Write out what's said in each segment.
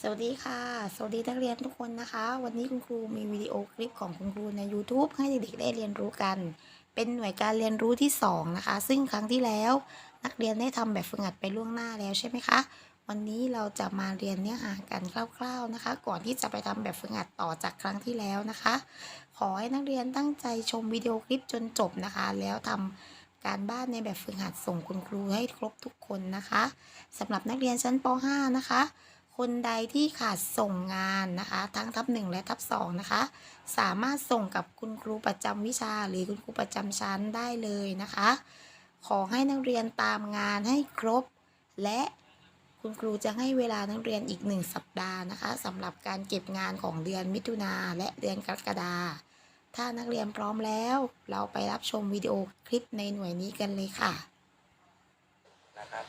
สวัสดีค่ะ สวัสดีนักเรียนทุกคนนะคะ วันนี้คุณครูมีวิดีโอคลิปของคุณครูใน YouTube ให้เด็กๆได้เรียนรู้กัน เป็นหน่วยการเรียนรู้ที่ 2 นะคะ ซึ่งครั้งที่แล้ว นักเรียนได้ทำแบบฝึกหัดไปล่วงหน้าแล้วใช่ไหมคะ วันนี้เราจะมาเรียนเนื้อหากันคร่าว ๆนะคะ ก่อนที่จะไปทำแบบฝึกหัดต่อจากครั้งที่แล้วนะคะ ขอให้นักเรียนตั้งใจชมวิดีโอคลิปจนจบนะคะ แล้วทำการบ้านในแบบฝึกหัดส่งคุณครูให้ครบทุกคนนะคะสำหรับนักเรียนชั้นป .5 นะคะ คนใดที่ขาดส่งงานนะคะ ทั้งทับหนึ่งและทับสองนะคะ สามารถส่งกับคุณครูประจำวิชาหรือคุณครูประจำชั้นได้เลยนะคะ ขอให้นักเรียนตามงานให้ครบ และคุณครูจะให้เวลานักเรียนอีกหนึ่งสัปดาห์นะคะสำหรับการเก็บงานของเดือนมิถุนาและเดือนกรกฎาถ้านักเรียนพร้อมแล้ว เราไปรับชมวิดีโอคลิปในหน่วยนี้กันเลยค่ะนะครับ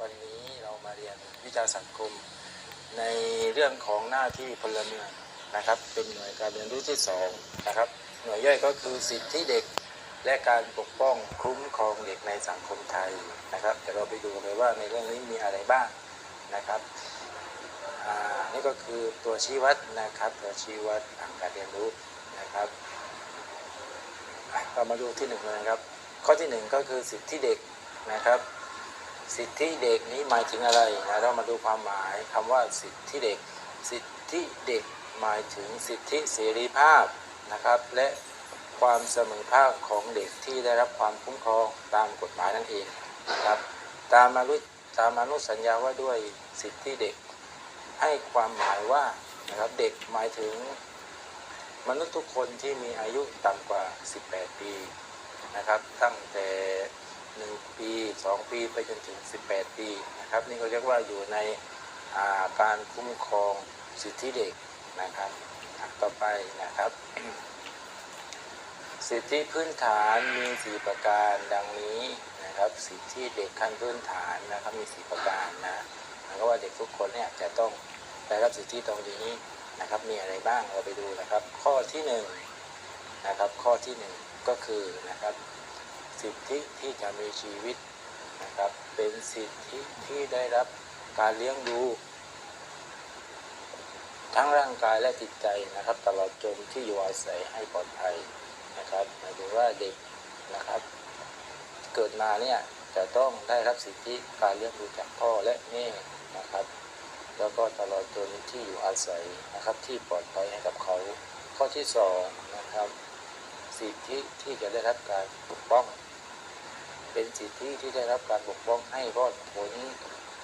วันนี้เรามาเรียนวิชาสังคม เรื่องของหน้าที่พลเมืองนะครับ เป็นหน่วยการเรียนรู้ที่สองนะครับ หน่วยย่อยก็คือสิทธิเด็ก และการปกป้องคุ้มครองเด็กในสังคมไทยนะครับเดี๋ยวเราไปดูเลยว่าในเรื่องนี้มีอะไรบ้างนะครับนี่ก็คือตัวชี้วัดนะครับตัวชี้วัดทางการเรียนรู้นะครับเรามาดูที่หนึ่งเลยนครับ ข้อที่หนึ่งก็คือสิทธิเด็กนะครับ สิทธิเด็กนี้หมายถึงอะไรนะเรามาดูความหมายคำว่าสิทธิเด็ก สิทธิเด็กหมายถึงสิทธิเสรีภาพนะครับ และความเสมอภาคของเด็กที่ได้รับความคุ้มครองตามกฎหมายนั่นเองนะครับ ตามมารุตามอนุสัญญาว่าด้วยสิทธิเด็ก ให้ความหมายว่านะครับเด็กหมายถึงมนุษย์ทุกคนที่มีอายุต่ำกว่า 18 ปีนะครับ ตั้งแต่ 1ปี2ปีไปจนถึง18ปีนะครับนี่ก็เรียกว่าอยู่ในาการคุ้มครองสิทธิเด็กนะครับต่อไปนะครับ สิทธิพื้นฐานมี4ประการดังนี้นะครับสิทธิเด็กขั้นพื้นฐานนะครับมี4ประการนะหมายความว่าเด็กทุกคนเนี่ยจะต้องได้รับสิทธิตรงนี้นะครับมีอะไรบ้างเราไปดูนะครับ ข้อที่1นะครับข้อที่ 1 ก็คือนะครับ สิทธิที่จะมีชีวิตนะครับ เป็นสิทธิที่ได้รับการเลี้ยงดู ทั้งร่างกายและจิตใจนะครับ ตลอดจนที่อยู่อาศัยให้ปลอดภัยนะครับหมายถึงว่าเด็กนะครับ เกิดมาเนี่ยจะต้องได้รับสิทธิการเลี้ยงดูจากพ่อและแม่นะครับ แล้วก็ตลอดจนที่อยู่อาศัยนะครับที่ปลอดภัยให้กับเขา ข้อที่สองนะครับ สิทธิที่จะได้รับการปกป้อง เป็นสิทธิที่ได้รับการปกป้องให้รอดพ้น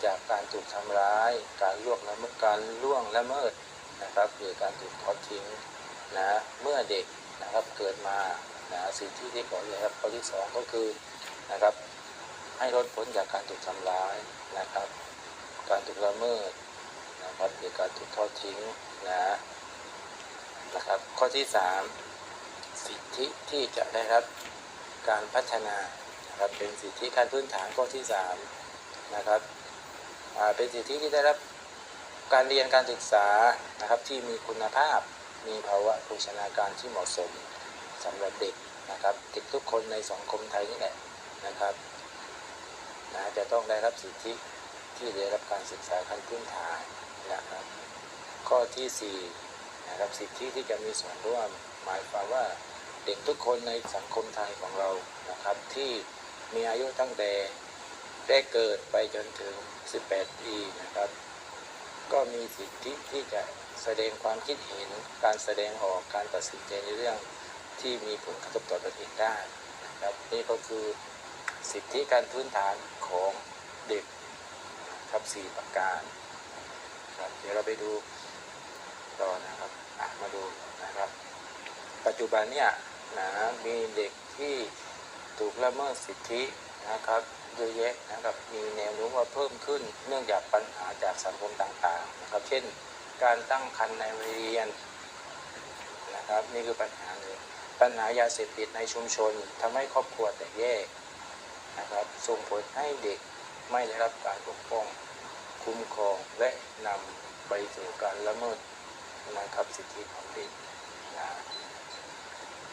จากการถูกทำร้าย การล่วงละเมิดการล่วงละเมิดนะครับหรือการถูกทอดทิ้งนะเมื่อเด็กนะครับเกิดมานะสิทธิที่ขอเลยครับข้อที่สองก็คือนะครับให้รอดพ้นจากการถูกทำร้ายนะครับ การถูกละเมิดนะครับหรือการถูกทอดทิ้งนะนะครับข้อที่สามสิทธิที่จะได้รับการพัฒนา นะครับเป็นสิทธิขั้นพื้นฐานข้อที่3นะครับเป็นสิทธิที่ได้รับการเรียนการศึกษานะครับที่มีคุณภาพมีภาวะโภชนาการที่เหมาะสมสำหรับเด็กนะครับเด็กทุกคนในสังคมไทยนี่แหละนะครับนะจะต้องได้รับสิทธิที่ได้รับการศึกษาขั้นพื้นฐานนะครับ ข้อที่สี่นะครับสิทธิที่จะมีส่วนร่วมหมายความว่าเด็กทุกคนในสังคมไทยของเรานะครับที่ มีอายุตั้งแต่แรกเกิดไปจนถึง 18 ปีนะครับ ก็มีสิทธิที่จะแสดงความคิดเห็น การแสดงออก การตัดสินใจในเรื่องที่มีผลกระทบต่อตนเองได้นะครับ นี่ก็คือสิทธิการพื้นฐานของเด็กครับสี่ประการครับเดี๋ยวเราไปดูต่อนะครับมาดูนะครับ ปัจจุบันเนี่ยนะมีเด็กที่ ถูกละเมิดสิทธินะครับเยอะแยะนะครับมีแนวโน้มว่าเพิ่มขึ้น เนื่องจากปัญหาจากสังคมต่างๆนะครับเช่น การตั้งครรภ์ในวัยเรียนนะครับนี่คือปัญหาเลยปัญหายาเสพติดในชุมชนทำให้ครอบครัวแตกแยกนะครับส่งผลให้เด็กไม่ได้รับการปกป้อง คุ้มครองและนำไปสู่การละเมิดนะครับสิทธิของเด็กนะ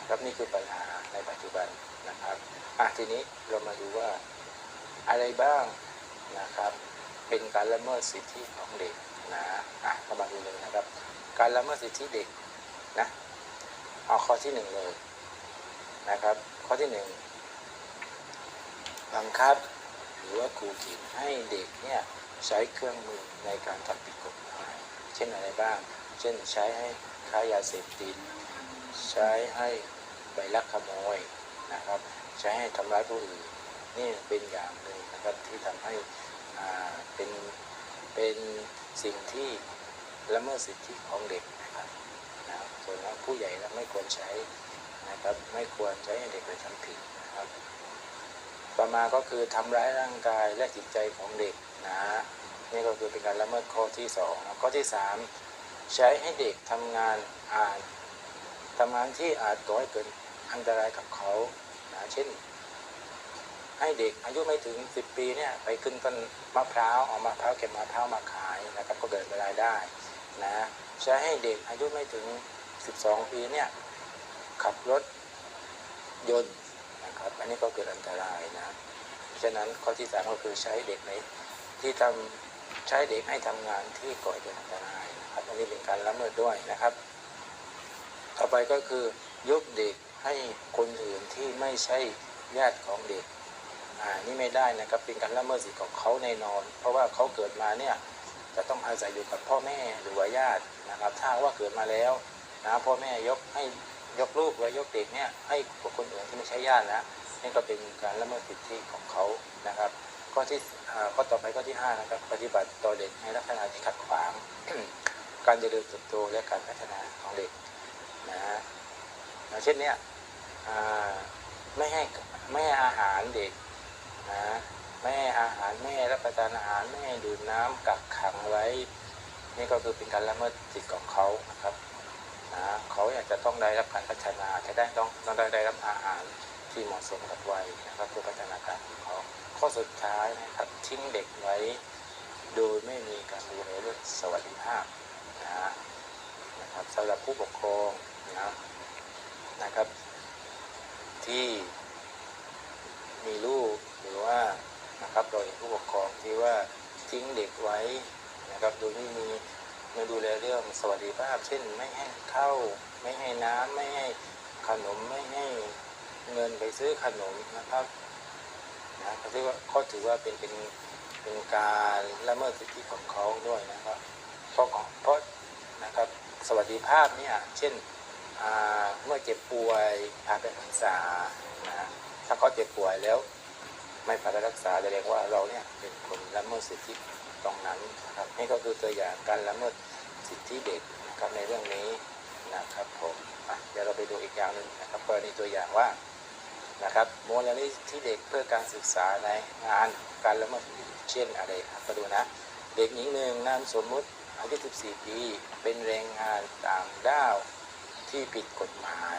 ครับนี่คือปัญหาในปัจจุบัน นะครับอะทีนี้เรามาดูว่าอะไรบ้างนะครับ เป็นการละเมิดสิทธิของเด็กนะอะการละเมิดสิทธิเด็กนะเอาข้อที่หนึ่งเลยนะครับ ข้อที่หนึ่งบังคับหรือว่าขู่เข็นให้เด็กเนี่ยใช้เครื่องมือในการทำผิดกฎหมายเช่นอะไรบ้าง เช่นใช้ให้ค้ายาเสพติดใช้ให้ไปลักขโมย นะครับ ใช้ให้ทำร้ายผู้อื่นนี่เป็นอย่างหนึ่งนะครับที่ทำให้เป็นเป็นสิ่งที่ละเมิดสิทธิของเด็กนะครับนะส่วนผู้ใหญ่เราไม่ควรใช้นะครับไม่ควรใช้ให้เด็กไปทำผิดนะครับ ต่อมาก็คือทำร้ายร่างกายและจิตใจของเด็กนะนี่ก็คือเป็นการละเมิดข้อที่สองนะข้อที่สามใช้ให้เด็กทำงานอ่านทำงานที่อาจก่อให้เกิดอันตรายกับเขา เช่น ให้เด็กอายุไม่ถึง 10 ปีเนี่ยไปขึ้นต้นมะพร้าวเอามะพร้าวเก็บมะพร้าวมาขายนะครับก็เกิดรายได้นะใช้ให้เด็กอายุไม่ถึง 12 ปีเนี่ยขับรถยนต์นะครับอันนี้ก็เกิดอันตรายนะฉะนั้นข้อที่สามก็คือใช้เด็กในที่ทำใช้เด็กให้ทำงานที่ก่อให้เกิดอันตรายนะครับอันนี้เป็นการละเมิดด้วยนะครับ ต่อไปก็คือยกเด็ก ให้คนอื่นที่ไม่ใช่ญาติของเด็กอ่านี่ไม่ได้นะครับเป็นการละเมิดสิทธิ์ของเขาแน่นอน เพราะว่าเขาเกิดมาเนี่ยจะต้องอาศัยอยู่กับพ่อแม่หรือว่าญาตินะครับ ถ้าว่าเกิดมาแล้วนะพ่อแม่ยกให้ยกลูกหรือยกเด็กเนี่ยให้กับคนอื่นที่ไม่ใช่ญาตินะนี่ก็เป็นการละเมิดสิทธิของเขานะครับข้อที่ข้อต่อไปข้อที่ห้านะครับปฏิบัติต่อเด็กในลักษณะที่ขัดขวาง การเจริญเติบโตและการพัฒนาของเด็กนะฮะเช่นเนี่ย ไม่ให้ไม่ให้อาหารเด็กนะไม่ให้อาหารไม่ให้รับประทานอาหารไม่ให้ดื่มน้ำกักขังไว้ นี่ก็คือเป็นการละเมิดสิทธิ์ของเขานะครับนะเขาอยากจะต้องได้รับการพัฒนาจะได้ต้องต้องได้ได้รับอาหารที่เหมาะสมกับวัยนะครับเพื่อพัฒนาการของเขาข้อสุดท้ายนะครับทิ้งเด็กไว้ โดยไม่มีการดูแลเรื่องสวัสดิภาพนะนะครับสำหรับผู้ปกครองนะนะครับ ที่มีลูกหรือว่านะครับเราเห็นผู้ปกครองที่ว่าทิ้งเด็กไว้นะครับโดยไม่มีไม่ดูแลเรื่องสวัสดิภาพ เช่นไม่ให้เข้าไม่ให้น้ำไม่ให้ขนมไม่ให้เงินไปซื้อขนมนะครับนะก็ถือว่าก็ถือว่าเป็นเป็นเป็นการละเมิดสิทธิของเขาด้วยนะครับเพราะเพราะนะครับสวัสดิภาพเนี่ยเช่น เมื่อเจ็บป่วยพาไปรักษานะถ้าเขาเจ็บป่วยแล้ว ไม่พาไปรักษาแสดงว่าเราเนี่ยเป็นคนละเมิดสิทธิตรงนั้นนะครับนี่ก็คือตัวอย่างการละเมิดสิทธิเด็กนะครับในเรื่องนี้นะครับผมอะเดี๋ยวเราไปดูอีกอย่างหนึ่งนะครับกรณีตัวอย่างว่านะครับมูลนิธิเด็กเพื่อการศึกษาในงานการละเมิดเช่นอะไรครับมาดูนะเด็กหญิงหนึ่งนามสมมุติอายุ 14 ปี เป็นแรงงานต่างด้าว ที่ผิดกฎหมาย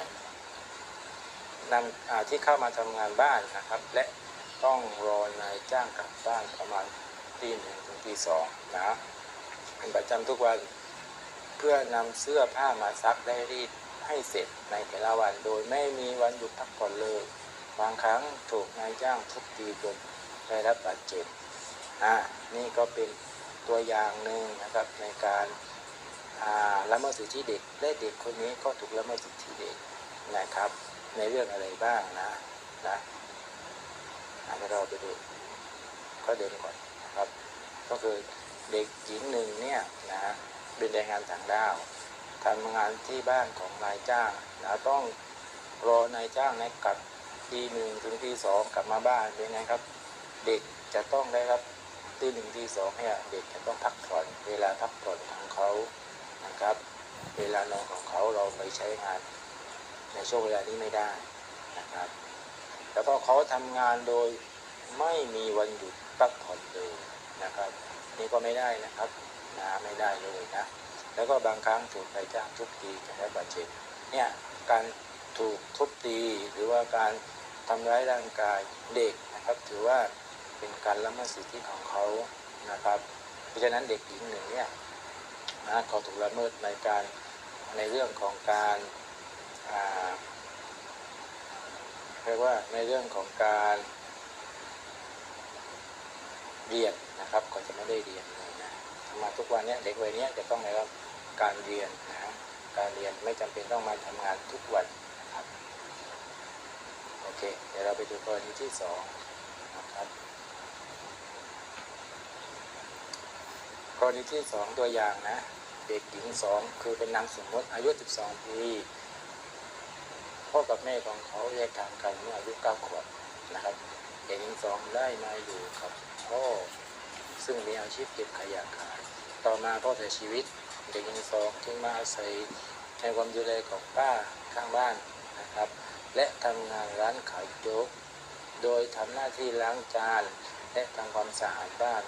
นำอ่าที่เข้ามาทำงานบ้านนะครับ และต้องรอนายจ้างกลับบ้านประมาณตีหนึ่งถึงตีสองนะเป็นประจำทุกวันเพื่อนำเสื้อผ้ามาซักได้รีดให้เสร็จในแต่ละวันโดยไม่มีวันหยุดพักผ่อนเลย บางครั้งถูกนายจ้างทุบตีจนได้รับบาดเจ็บอ่านี่ก็เป็นตัวอย่างหนึ่งนะครับในการ ละเมิดสิทธิเด็กและเด็กคนนี้ก็ถูกละเมิดสิทธิเด็กนะครับ ในเรื่องอะไรบ้างนะนะอาเดี๋ยวเราไปดูก็เดินก่อนนะครับ ก็คือเด็กหญิงหนึ่งเนี่ยนะเป็นแรงงานต่างด้าวทำงานที่บ้านของนายจ้างนะต้องรอนายจ้างในกลับทีหนึ่งถึงทีสองกลับมาบ้านเป็นไงครับ เด็กจะต้องได้รับตีหนึ่งตีสองเนี่ยเด็กจะต้องพักผ่อนเวลาพักผ่อนของเขา นะครับ เวลานอนของเขาเราไปใช้งานในช่วงเวลานี้ไม่ได้นะครับ แล้วก็เขาทำงานโดยไม่มีวันหยุดพักผ่อนเลยนะครับ นี่ก็ไม่ได้นะครับนะไม่ได้เลยนะ แล้วก็บางครั้งถูกนายจ้างทุบตีจนได้บาดเจ็บเนี่ยการถูกทุบตีหรือว่าการทำร้ายร่างกายเด็กนะครับ ถือว่าเป็นการละเมิดสิทธิของเขานะครับ เพราะฉะนั้นเด็กหญิงหนึ่งเนี่ย นะเขาถูกละเมิดในการในเรื่องของการเรียกว่าในเรื่องของการเรียนนะครับก็จะไม่ได้เรียนเลยนะทำมาทุกวันเนี้ยเด็กวัยนี้จะต้องอะไรครับการเรียนนะการเรียนไม่จำเป็นต้องมาทำงานทุกวันนะครับโอเคเดี๋ยวเราไปดูกรณีที่สองนะครับกรณีที่สองตัวอย่างนะ เด็กหญิงสองคือเป็นนามสมมติอายุ 12 ปีพ่อกับแม่ของเขาแยกทางกันเมื่ออายุ9ขวบนะครับเด็กหญิงสองได้มาอยู่กับพ่อซึ่งมีอาชีพเก็บขยะขายต่อมาพ่อเสียชีวิต เด็กหญิงสองจึงมาอาศัยในความดูแลของป้าข้างบ้านนะครับ และทำงานร้านขายโจ๊กโดยทำหน้าที่ล้างจานและทำความสะอาดบ้าน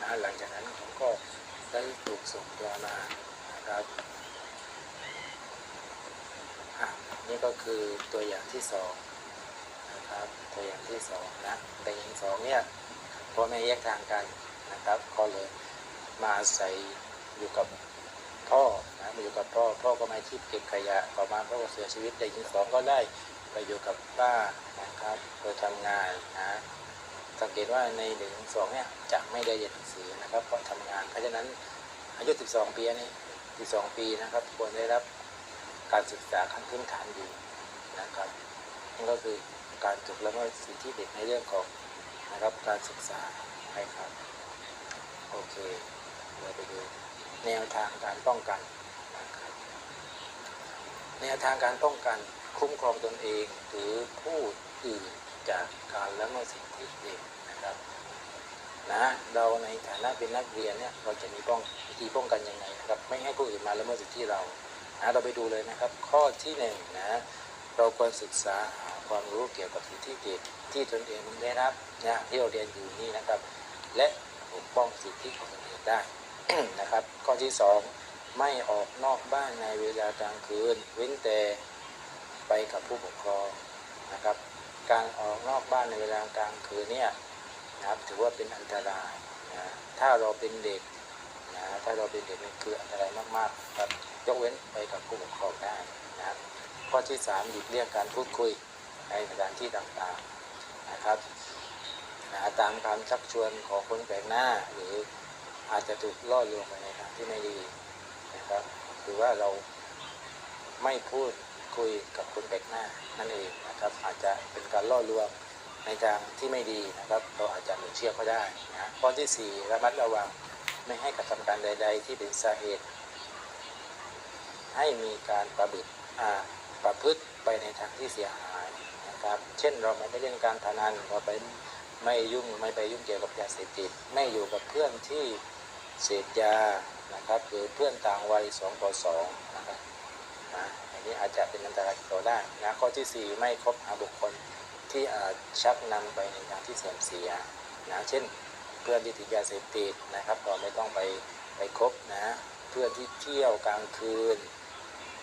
นะหลังจากนั้นเขาก็ ได้ถูกส่งตัวมานะครับนี่ก็คือตัวอย่างที่สองนะครับตัวอย่างที่สองนะแต่อย่างสองเนี่ยพ่อแม่แยกทางกันนะครับก็เลยมาอาศัยอยู่กับพ่อนะมาอยู่กับพ่อพ่อก็มาอาชีพเก็บขยะต่อมาพ่อก็เสียชีวิตเด็กหญิงสองก็ได้ไปอยู่กับป้านะครับโดยทำงานนะ สังเกตว่าในเด็กหญิงสองเนี่ยจะไม่ได้เรียนหนังสือนะครับเพราะทำงาน เพราะฉะนั้นอายุ 12 ปีนี่12 ปีนะครับควรได้รับการศึกษาขั้นพื้นฐานดีนะครับนั่นก็คือการถูกละเมิดสิทธิเด็กในเรื่องของนะครับการศึกษานะครับโอเคเราไปดูแนวทางการป้องกันนะครับแนวทางการป้องกันคุ้มครองตนเองหรือผู้อื่น จากการละเมิดสิทธิเด็กนะครับนะเราในฐานะเป็นนักเรียนเนี่ยเราจะมีป้องวิธีป้องกันยังไงนะครับ ไม่ให้ผู้อื่นมาละเมิดสิทธิเรานะเราไปดูเลยนะครับ ข้อที่หนึ่งนะเราควรศึกษาหาความรู้เกี่ยวกับสิทธิเด็กที่ตนเองได้รับนะที่เราเรียนอยู่นี่นะครับ และปกป้องสิทธิของตนเองได้นะครับ ข้อที่สองไม่ออกนอกบ้านในเวลากลางคืน เว้นแต่ไปกับผู้ปกครองนะครับ การออกนอกบ้านในเวลากลางคืนเนี่ยนะครับถือว่าเป็นอันตรายนะถ้าเราเป็นเด็กนะถ้าเราเป็นเด็กนี่คืออันตรายมากๆครับยกเว้นไปกับผู้ปกครองได้นะครับข้อที่สามหลีกเลี่ยงการพูดคุยในสถานที่ต่างๆนะครับนะตามคำชักชวนของคนแปลกหน้า หรืออาจจะถูกล่อลวงไปในทางที่ไม่ดีนะครับหรือว่าเราไม่พูด คุยกับคนแปลกหน้านั่นเองนะครับ อาจจะเป็นการล่อลวงในทางที่ไม่ดีนะครับ เราอาจจะหลงเชื่อก็ได้นะข้อที่ 4 ระมัดระวังไม่ให้กระทำการใด ๆ ที่เป็นสาเหตุ ให้มีการประบิดอ่าประพฤติไปในทางที่เสียหายนะครับ เช่นเราไม่ไปเล่นการพนันเราไปไม่ยุ่งไม่ไปยุ่งเกี่ยวกับยาเสพติดไม่อยู่กับเพื่อนที่เสพยานะครับหรือเพื่อนต่างวัย2ต่อ2นะครับนะอัน นี้อาจจะเป็นอันตรายต่อได้นะข้อที่ 4 ไม่คบหาบุคคลที่ชักนำไปในทางที่เสื่อมเสียนะเช่น เพื่อนที่ติดยาเสพติดนะครับเราไม่ต้องไปไปคบนะเพื่อนที่เที่ยวกลางคืน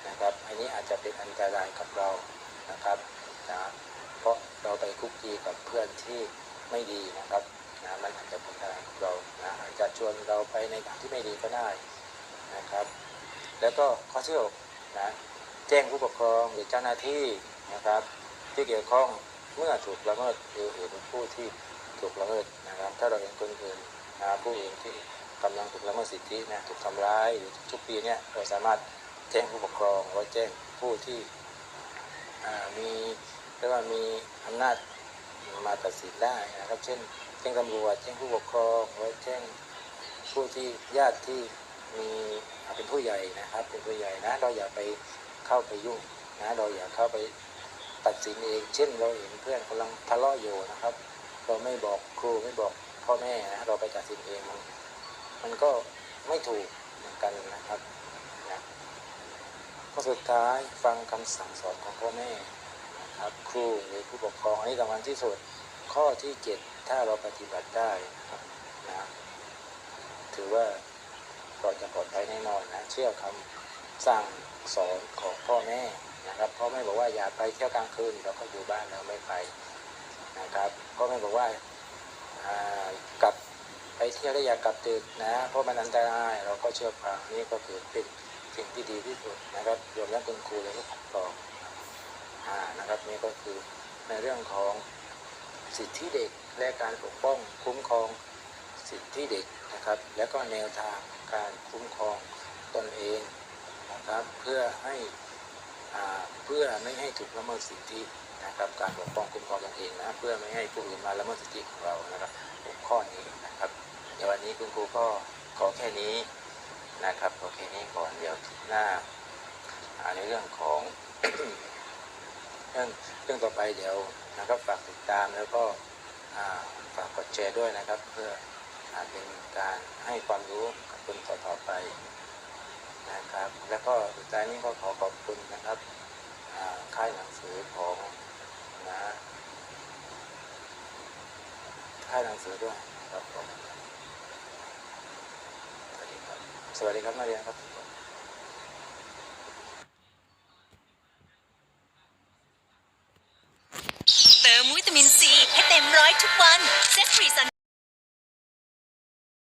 นะครับอันนี้อาจจะเป็นอันตรายกับเรานะครับนะเพราะเราไปคุกคีกับเพื่อนที่ไม่ดีนะครับนะมันอาจจะเป็นอันตรายกับเรานะอาจจะชวนเราไปในทางที่ไม่ดีก็ได้นะครับ แล้วก็ข้อที่หกนะ จ้งผู้ปกครองหรือเจ้าหน้าที่นะครับ ที่เกี่ยวข้องเมื่อถูกละเมิดหรือเห็นผู้ที่ถูกละเมิดนะครับ ถ้าเราเห็นคนอื่นนะผู้อื่นที่กำลังถูกละเมิดสิทธินะถูกทำร้ายหรือทุกปีเนี่ยเราสามารถแจ้งผู้ปกครองหรือว่าแจ้งผู้ที่มีเรียกว่ามีอำนาจมาตัดสินได้นะครับ เช่นแจ้งตำรวจแจ้งผู้ปกครองหรือว่าแจ้งผู้ที่ญาติที่มีเป็นผู้ใหญ่นะครับ เป็นผู้ใหญ่นะเราอย่าไป เข้าไปยุ่งนะเราอย่าเข้าไปตัดสินเอง เช่นเราเห็นเพื่อนกำลังทะเลาะอยู่นะครับ เราไม่บอกครูไม่บอกพ่อแม่นะเราไปตัดสินเองมันมันก็ไม่ถูกเหมือนกันนะครับนะข้อสุดท้ายฟังคำสั่งสอนของพ่อแม่นะครับครูหรือผู้ปกครองอันนี้สำคัญที่สุดข้อที่เจ็ดถ้าเราปฏิบัติได้นะครับนะถือว่าเราจะปลอดภัยแน่นอนนะเชื่อคำ สั่งสอนของพ่อแม่นะครับพ่อแม่บอกว่าอย่าไปเที่ยวกลางคืนเราก็อยู่บ้านเราไม่ไปนะครับพ่อแม่บอกว่ากลับไปเที่ยวแล้วอย่ากลับดึกนะเพราะมันอันตรายเราก็เชื่อฟังนี่ก็คือเป็นสิ่งที่ดีที่สุดนะครับรวมทั้งคุณครูและผู้ปกครองนะครับนี่ก็คือในเรื่องของสิทธิเด็กและการปกป้องคุ้มครองสิทธิเด็กนะครับ แล้วก็แนวทางการคุ้มครองตนเอง นะครับเพื่อให้เพื่อไม่ให้ถูกละเมิดสิทธินะครับการปกป้องคุ้มครองตนเองนะเพื่อไม่ให้ผู้อื่นมาละเมิดสิทธิของเรานะครับหกข้อนี้นะครับเดี๋ยววันนี้คุณครูก็ขอแค่นี้นะครับขอแค่นี้ก่อนเดี๋ยวหน้าในเรื่องของเรื่องเรื่องต่อไปเดี๋ยวนะครับฝากติดตามแล้วก็ฝากกดแชร์ด้วยนะครับ เพื่อเป็นการให้ความรู้กับคนต่อๆไปะครับ แล้วก็สุดท้ายนี้ก็ขอขอบคุณนะครับค่ายหนังสือของนะค่ายหนังสือด้วยครับผมสวัสดีครับสวัสดีครับนักเรียนครับเติมวิตามินซีให้เต็มร้อยทุกวันเซฟรีสัน